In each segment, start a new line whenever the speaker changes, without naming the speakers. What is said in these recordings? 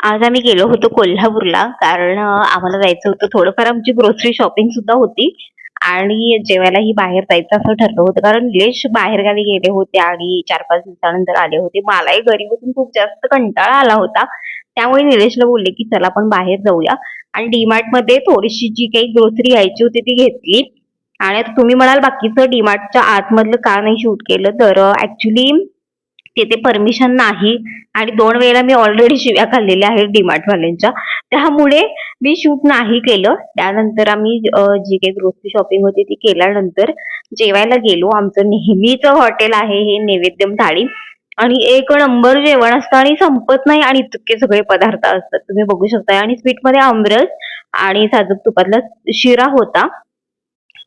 आज आम्ही गेलो होतो कोल्हापूरला कारण आम्हाला जायचं होतं थोडंफार आमची ग्रोसरी शॉपिंग सुद्धा होती आणि जेवायलाही बाहेर जायचं असं ठरलं होतं. कारण निलेश बाहेरगावी गेले होते आणि चार पाच दिवसानंतर आले होते. मलाही घरी बसून खूप जास्त कंटाळा आला होता. त्यामुळे निलेशला बोलले की चला आपण बाहेर जाऊया. आणि डीमार्टमध्ये थोडीशी जी काही ग्रोसरी घ्यायची होती ती घेतली. आणि आता तुम्ही म्हणाल बाकीचं डीमार्टच्या आतमधलं का नाही शूट केलं तर ऍक्च्युली तिथे परमिशन नाही. आणि दोन वेळेला मी ऑलरेडी शिव्या खाल्लेल्या आहेत डीमार्ट वाल्यांच्या त्यामुळे मी शूट नाही केलं. त्यानंतर आम्ही जी काही ग्रोसरी शॉपिंग होती ती केल्यानंतर जेवायला गेलो. आमचं नेहमीच हॉटेल आहे हे नैवेद्यम थाळी. आणि एक नंबर जेवण असतं आणि संपत नाही आणि इतके सगळे पदार्थ असतात. तुम्ही बघू शकता आणि स्वीटमध्ये आमरस आणि साजूक तुपातला शिरा होता.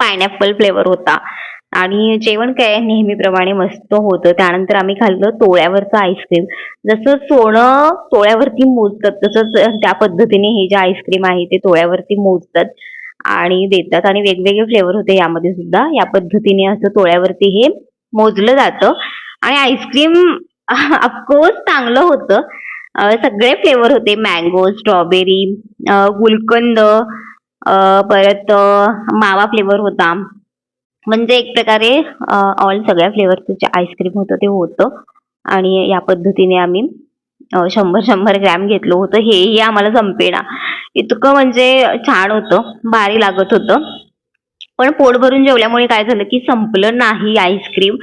पायनॅपल फ्लेवर होता. आणि जेवण काय नेहमीप्रमाणे मस्त होतं. त्यानंतर आम्ही खाल्लं तोळ्यावरचं आईस्क्रीम. जसं सोनं तोळ्यावरती मोजतात तसंच त्या पद्धतीने हे जे आईस्क्रीम आहे ते तोळ्यावरती मोजतात आणि देतात. आणि वेगवेगळे फ्लेवर होते यामध्ये सुद्धा. या पद्धतीने असं तोळ्यावरती हे मोजलं जातं. आणि आईस्क्रीम ऑफकोर्स चांगलं होतं. सगळे फ्लेवर होते. मँगो स्ट्रॉबेरी गुलकंद परत मावा फ्लेवर होता. म्हणजे एक प्रकारे ऑल सगळ्या फ्लेवरचं जे आईस्क्रीम होतं ते होतं. आणि या पद्धतीने आम्ही शंभर शंभर ग्रॅम घेतलं होतं. हेही आम्हाला संपेना. इतकं म्हणजे छान होतं. भारी लागत होतं. पण पोट भरून जेवल्यामुळे काय झालं की संपलं नाही आईस्क्रीम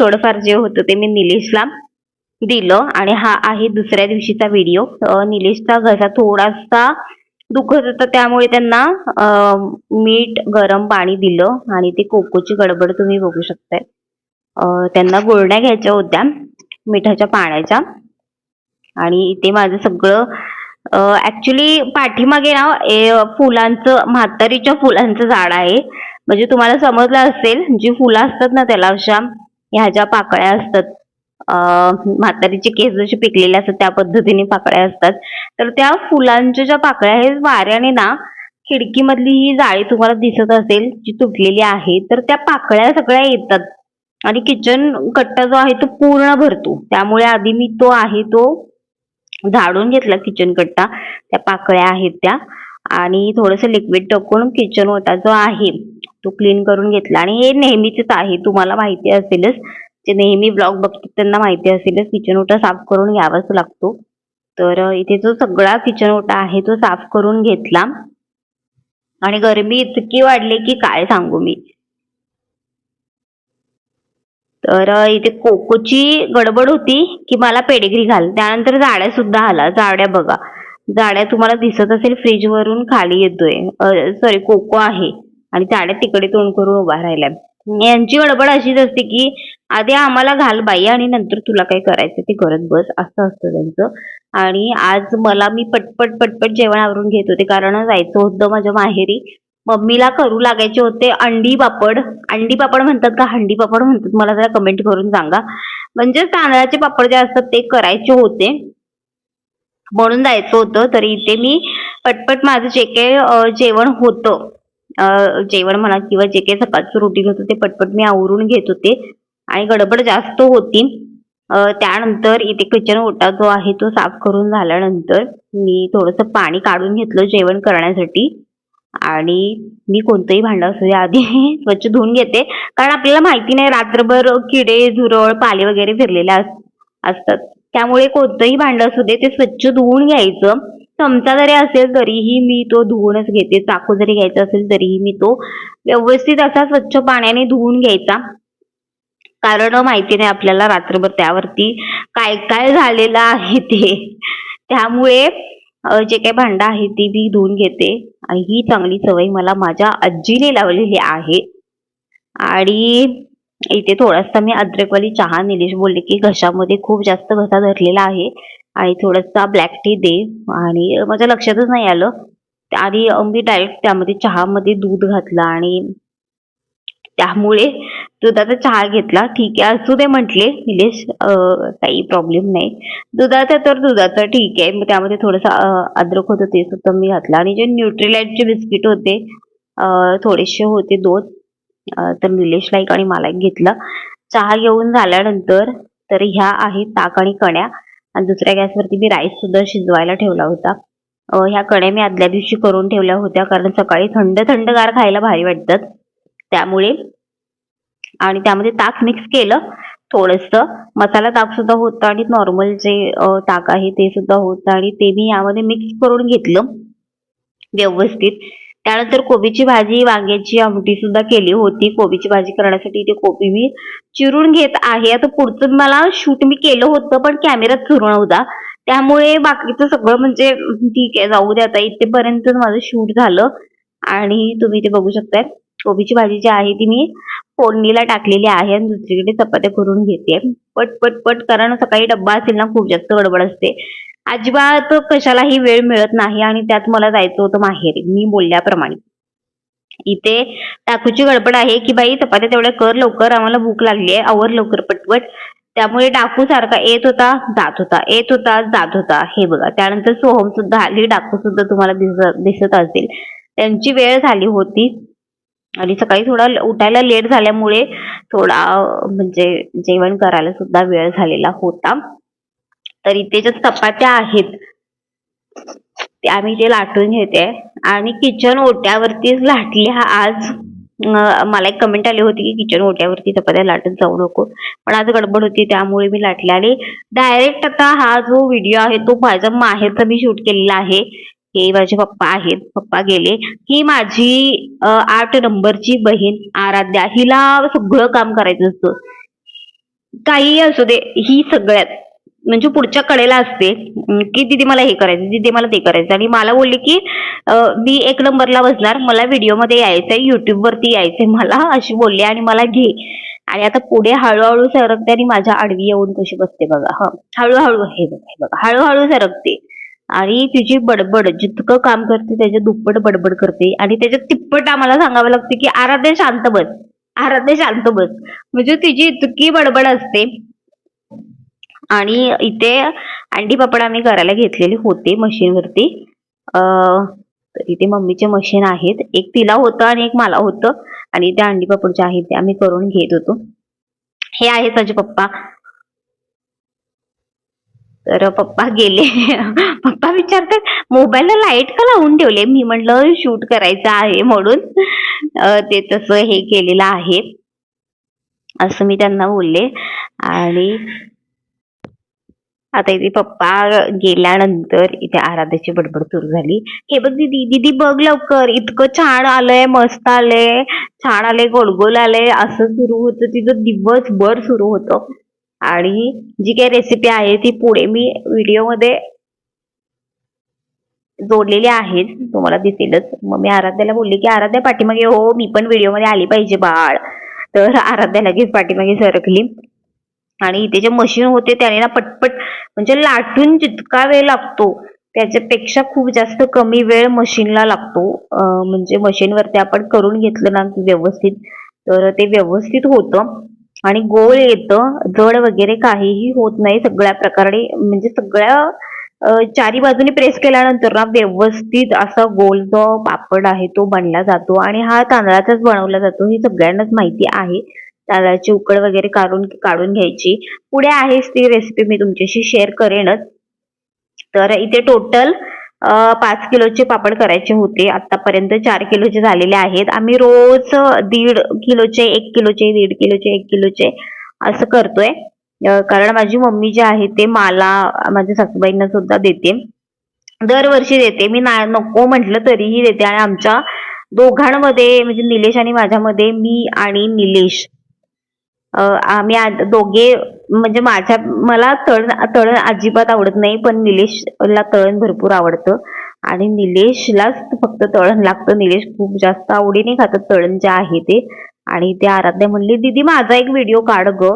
थोडंफार जे होतं ते मी निलेशला दिलं. आणि हा आहे दुसऱ्या दिवशीचा व्हिडिओ निलेशचा घसा थोडासा दुखत होतं. त्यामुळे त्यांना मीठ गरम पाणी दिलं आणि ते कोकोची गडबड तुम्ही बघू शकताय. त्यांना गुळण्या घ्यायच्या होत्या मिठाच्या पाण्याच्या. आणि इथे माझं सगळं ऍक्च्युली पाठीमागे ना ए, फुलांचं म्हातारीच्या फुलांचं झाड आहे. म्हणजे तुम्हाला समजलं असेल जी फुलं असतात ना त्याला अशा ह्या ज्या पाकळ्या असतात म्हातारीचे केस जसे पिकलेले असतात त्या पद्धतीने पाकळ्या असतात. तर त्या फुलांच्या ज्या पाकळ्या आहेत वाऱ्याने ना खिडकीमधली ही जाळी तुम्हाला दिसत असेल जी तुटलेली आहे तर त्या पाकळ्या सगळ्या येतात. आणि किचन कट्टा जो आहे तो पूर्ण भरतो. त्यामुळे आधी मी तो आहे तो झाडून घेतला किचन कट्टा. त्या पाकळ्या आहेत त्या. आणि थोडंसं लिक्विड टाकून किचन ओटा जो आहे तो क्लीन करून घेतला. आणि हे नेहमीच आहे तुम्हाला माहिती असेलच. जे नेहमी ब्लॉग बघतात त्यांना माहिती असेलच. किचन ओटा साफ करून घ्यावाच लागतो. तर इथे जो सगळा किचन ओटा आहे तो साफ करून घेतला. आणि गरमी इतकी वाढली की काय सांगू मी. तर इथे कोकोची गडबड होती की मला पेडिग्री घाल. त्यानंतर जाड्या सुद्धा आला. जाड्या बघा. जाड्या तुम्हाला दिसत असेल फ्रीज वरून खाली येतोय. सॉरी कोको आहे. आणि जाड्या तिकडे तोंड करून उभा राहिलाय. यांची गडबड अशीच असते की आधी आम्हाला घाल बाई आणि नंतर तुला काय करायचं ते करत बस असं असतं त्यांचं. आणि आज मला मी पटपट पटपट जेवण आवरून घेत होते कारण जायचं होतं माझ्या माहेरी. मम्मीला करू लागायचे होते अंडी पापड. अंडी पापड म्हणतात का? हंडी पापड म्हणतात. मला जरा कमेंट करून सांगा. म्हणजे तांदळाचे पापड जे असतात ते करायचे होते. म्हणून जायचं होतं. तरी इथे मी पटपट माझं जे काही जेवण होतं जेवण म्हणा किंवा जे काही सकाळचं रुटीन होतं ते पटपट मी आवरून घेत होते. आणि गडबड जास्त होती. त्यानंतर इथे किचन ओटा जो आहे तो साफ करून झाल्यानंतर मी थोडंसं पाणी काढून घेतलं जेवण करण्यासाठी. आणि मी कोणतंही भांडं असू दे आधी स्वच्छ धुवून घेते. कारण आपल्याला माहिती नाही रात्रभर किडे झुरळ पाले वगैरे फिरलेले अस- असतात. त्यामुळे कोणतंही भांडं असू दे ते स्वच्छ धुवून घ्यायचं. चमचा जरी असेल तरीही मी तो धुवूनच घेते. चाकू जरी घ्यायचा असेल तरीही मी तो व्यवस्थित असा स्वच्छ पाण्याने धुवून घ्यायचा. कारण माहिती नाही आपल्याला रात्रभर त्यावरती काय काय झालेलं आहे ते. त्यामुळे जे काही भांडं आहे ती मी धुवून घेते. ही चांगली सवय मला माझ्या आजीने लावलेली आहे. आणि इथे थोडासा मी अद्रकवाली चहा निलेश बोलले की घशामध्ये खूप जास्त घसा धरलेला आहे. आणि थोडासा ब्लॅक टी दे. आणि माझ्या लक्षातच नाही आलं. आणि मी डायरेक्ट त्यामध्ये चहामध्ये दूध घातलं आणि त्यामुळे दुधाचा चहा घेतला. ठीक आहे असू दे म्हटले निलेश काही प्रॉब्लेम नाही. दुधाचा तर दुधाचा ठीक आहे. मग त्यामध्ये थोडंसं अद्रक होतं ते सुद्धा मी घातलं. आणि जे न्यूट्रीलाइटचे बिस्किट होते थोडेसे होते दोन. तर निलेशला एक आणि मला एक घेतलं. चहा घेऊन झाल्यानंतर तर ह्या आहेत ताक आणि कण्या. आणि दुसऱ्या गॅसवरती मी राईस सुद्धा शिजवायला ठेवला होता. ह्या कड्या मी आदल्या दिवशी करून ठेवल्या होत्या कारण सकाळी थंड थंडगार खायला भारी वाटतात. त्यामुळे आणि त्यामध्ये ताक मिक्स केलं थोडंसं मसाला ताक सुद्धा होतं आणि नॉर्मल जे ताक आहे ते सुद्धा होतं आणि ते मी यामध्ये मिक्स करून घेतलं व्यवस्थित. त्यानंतर कोबीची भाजी वांग्याची आमटी सुद्धा केली होती. कोबीची भाजी करण्यासाठी इथे कोबी मी चिरून घेत आहे. आता पुढचं मला शूट मी केलं होतं पण कॅमेरात सुरू नव्हता. त्यामुळे बाकीचं सगळं म्हणजे ठीक आहे जाऊ दे आता. इथेपर्यंत माझं शूट झालं. आणि तुम्ही ते बघू शकताय कोबीची भाजी जी आहे ती मी फोडणीला टाकलेली आहे आणि दुसरीकडे चपात्या करून घेते. पट पट पट कारण सकाळी डब्बा असेल ना खूप जास्त गडबड असते. अजिबात कशालाही वेळ मिळत नाही आणि त्यात मला जायचं होतं माहेरी मी बोलल्याप्रमाणे. इथे टाकूची गडबड आहे की बाई चपात्या तेवढ्या कर लवकर आम्हाला भूक लागली आहे आवर लवकर पटपट. त्यामुळे डाकू सारखा येत होता जात होता येत होता जात होता. हे बघा त्यानंतर सोहम सुद्धा आली डाकू सुद्धा तुम्हाला दिसत दिसत असेल. त्यांची वेळ झाली होती. आणि सकाळी थोडा उठायला लेट झाल्यामुळे थोडा म्हणजे जेवण करायला सुद्धा वेळ झालेला होता. तर इथे ज्या चपात्या आहेत ते आम्ही ते लाटून घेते. आणि किचन ओट्यावरतीच लाटल्या आज मला एक कमेंट आली होती की किचन ओट्यावरती चपात्या लाटत जाऊ नको. पण आज गडबड होती त्यामुळे मी लाटल्या. आणि डायरेक्ट आता हा जो व्हिडिओ आहे तो माझ्या माहेरचा मी शूट केलेला आहे. हे माझे पप्पा आहेत पप्पा गेले. ही माझी आठ नंबरची बहीण आराध्या. हिला सगळं काम करायचं असतं. काही असू दे ही सगळ्यात म्हणजे पुढच्या कडेला असते की दीदी मला हे करायचं दिदी मला ते करायचं. आणि मला बोलली की मी एक नंबरला बसणार मला व्हिडिओमध्ये यायचंय युट्यूबवरती यायचंय मला अशी बोलली आणि मला घे. आणि आता पुढे हळूहळू सरकते आणि माझ्या आडवी येऊन कशी बसते बघा. हा हळूहळू हे बघा बघा हळूहळू सरकते. आणि तिची बडबड जितकं काम करते त्याच्या दुप्पट बडबड करते. आणि त्याच्यात तिप्पट आम्हाला सांगावं लागते की आराध्या शांत बस. आराध्या शांत बस. म्हणजे तिची इतकी बडबड असते आणि इथे अंडी पापड आम्ही करायला घेतलेले होते मशीनवरती अं, तर इथे मम्मीचे मशीन आहेत. एक तिला होतं आणि एक मला होतं. आणि ते अंडी पापड जे आहेत ते आम्ही करून घेत होतो. हे आहेत माझे पप्पा. तर पप्पा गेले. पप्पा विचारतात मोबाईलला लाइट का लावून ठेवले? मी म्हटलं शूट करायचं आहे म्हणून. ते तसं हे केलेलं आहे. असं मी त्यांना बोलले. आणि आता इथे पप्पा गेल्यानंतर इथे आराध्याची बडबड सुरू झाली. हे बघ दीदी दीदी बघ लवकर. इतकं छान आलंय मस्त आलंय. छान आलंय गोलगोल आलंय. असं सुरू होतं तिचं दिवसभर सुरू होतं. आणि जी काही रेसिपी आहे ती पुढे मी व्हिडिओमध्ये जोडलेली आहेच तुम्हाला दिसेलच. मग मी आराध्याला बोलली की आराध्या पाठीमागे हो मी पण व्हिडिओमध्ये आली पाहिजे बाळ. तर आराध्या लगेच पाठीमागे सरकली. आणि इथे जे मशीन होते त्याने ना पटपट म्हणजे लाटून जितका वेळ लागतो त्याच्यापेक्षा खूप जास्त कमी वेळ मशीनला लागतो. म्हणजे मशीनवरती आपण करून घेतलं ना की व्यवस्थित तर ते व्यवस्थित होतं. आणि गोल येतं जड वगैरे काहीही होत नाही सगळ्या प्रकारे. म्हणजे सगळ्या चारी बाजूने प्रेस केल्यानंतर ना व्यवस्थित असा गोल जो पापड आहे तो बनला जातो. आणि हा तांदळाचाच बनवला जातो ही सगळ्यांनाच माहिती आहे. तांदळाची उकड वगैरे काढून काढून घ्यायची. पुढे आहेच ती रेसिपी मी तुमच्याशी शेअर करेनच. तर इथे टोटल पाच किलोचे पापड करायचे होते. आतापर्यंत चार किलोचे झालेले आहेत. आम्ही रोज दीड किलोचे एक किलोचे दीड किलोचे एक किलोचे असं करतोय. कारण माझी मम्मी जी आहे ते मला माझ्या सासूबाईंना सुद्धा देते. दरवर्षी देते. मी ना नको म्हटलं तरीही देते. आणि आमच्या दोघांमध्ये म्हणजे निलेश आणि माझ्यामध्ये मी आणि निलेश आम्ही दोघे म्हणजे माझ्या मला तळण तळण अजिबात आवडत नाही पण निलेशला तळण भरपूर आवडतं. आणि निलेशलाच फक्त तळण लागतं. निलेश खूप जास्त आवडीने खातं तळण जे आहे ते. आणि ते आराध्या म्हणली दीदी माझा एक व्हिडिओ काढ ग.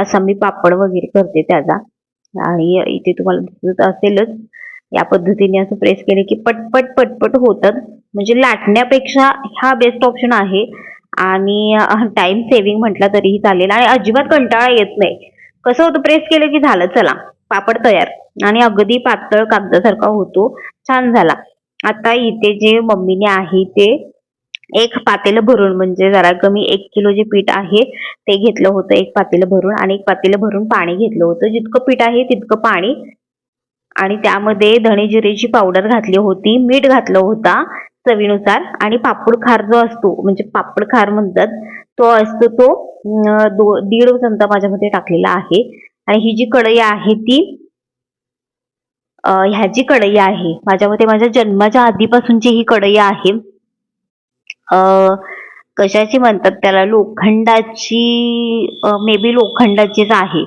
असा मी पापड वगैरे करते त्याचा. आणि इथे तुम्हाला दिसत असेलच या पद्धतीने असं प्रेस केले की पटपट पटपट होतात. म्हणजे लाटण्यापेक्षा हा बेस्ट ऑप्शन आहे. आणि टाइम सेव्हिंग म्हटला तरीही चालेल. आणि अजिबात कंटाळा येत नाही. कसं होतं प्रेस केलं की झालं चला. पापड तयार. आणि अगदी पातळ कागदासारखा होतो. छान झाला. आता इथे जे मम्मीने आहे ते एक पातेलं भरून म्हणजे जरा कमी एक किलो जे पीठ आहे ते घेतलं होतं एक पातेलं भरून. आणि एक पातेलं भरून पाणी घेतलं होतं. जितकं पीठ आहे तितकं पाणी. आणि त्यामध्ये धणे जिरेची पावडर घातली होती. मीठ घातलं होता. चवीनुसार आणि पापड खार जो असतो म्हणजे पापड खार म्हणतात तो असतो तो दो दीड चमचा माझ्यामध्ये टाकलेला आहे. आणि ही जी कढई आहे ती ह्या ह्याची कढई आहे माझ्या मते माझ्या जन्माच्या आधीपासूनची ही कढई आहे. कशाची म्हणतात त्याला? लोखंडाची मे बी लोखंडाचीच आहे.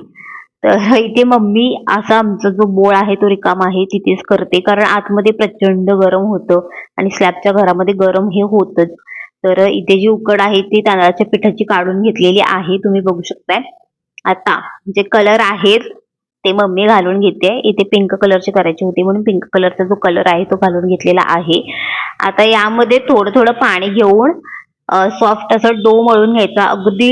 तर इथे मम्मी असा आमचा जो बोळ आहे तो रिकामा आहे तिथेच करते. कारण आतमध्ये प्रचंड गरम होतं आणि स्लॅबच्या घरामध्ये गरम हे होतच. तर इथे जी उकड आहे ती तांदळाच्या पिठाची काढून घेतलेली आहे. तुम्ही बघू शकताय. आता जे कलर आहेत ते मम्मी घालून घेते. इथे पिंक कलरचे करायचे होते म्हणून पिंक कलरचा जो कलर आहे तो घालून घेतलेला आहे. आता यामध्ये थोडं थोडं पाणी घेऊन सॉफ्ट असं डो मळून घ्यायचा. अगदी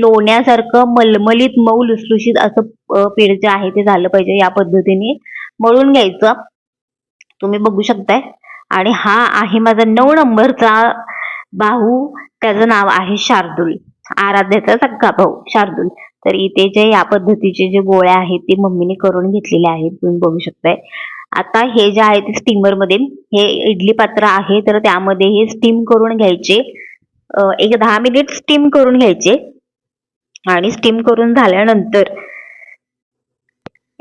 लोण्यासारखं मलमलीत मऊ लुसलुशीत असं पीठ जे आहे ते झालं पाहिजे या पद्धतीने. मळून घ्यायचं. तुम्ही बघू शकताय. आणि हा आहे माझा नऊ नंबरचा भाऊ. त्याचं नाव आहे शार्दूल. आराध्याचा सख्खा भाऊ शार्दूल. तर इथे जे या पद्धतीचे जे गोळ्या आहेत ते मम्मीने करून घेतलेले आहेत. तुम्ही बघू शकताय. आता हे जे आहे ते स्टीमरमध्ये हे इडली पात्र आहे. तर त्यामध्ये हे स्टीम करून घ्यायचे. एक दहा मिनिट स्टीम करून घ्यायचे. आणि स्टीम करून झाल्यानंतर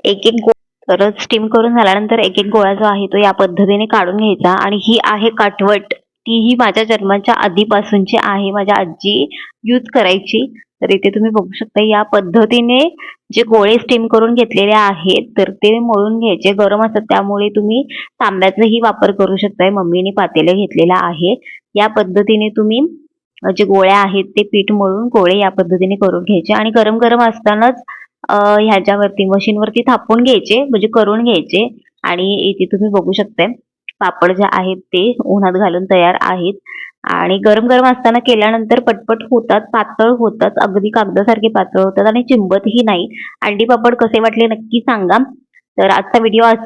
एक एक तर स्टीम करून झाल्यानंतर एक एक गोळा जो आहे तो या पद्धतीने काढून घ्यायचा. आणि ही आहे काठवट. ती ही माझ्या जन्माच्या आधीपासूनची आहे. माझ्या आजी यूज करायची. तर इथे तुम्ही बघू शकता या पद्धतीने जे गोळे स्टीम करून घेतलेले आहेत तर ते मळून घ्यायचे. गरम असतात त्यामुळे तुम्ही तांब्याचाही वापर करू शकताय. मम्मीने पातेलं घेतलेला आहे. या पद्धतीने तुम्ही जे गोळ्या आहेत ते पीठ मळून गोळे या पद्धतीने करून घ्यायचे आणि गरम गरम असतानाच ह्याच्यावरती मशीनवरती थापून घ्यायचे म्हणजे करून घ्यायचे. आणि इथे तुम्ही बघू शकताय पापड जे आहेत ते उन्हात घालून तयार आहेत. आणि गरम गरम असताना केल्यानंतर पटपट होतात पातळ होतात अगदी कागदासारखे पातळ होतात आणि चिंबतही नाही. अंडी पापड कसे वाटले नक्की सांगा. तर आजचा व्हिडिओ असा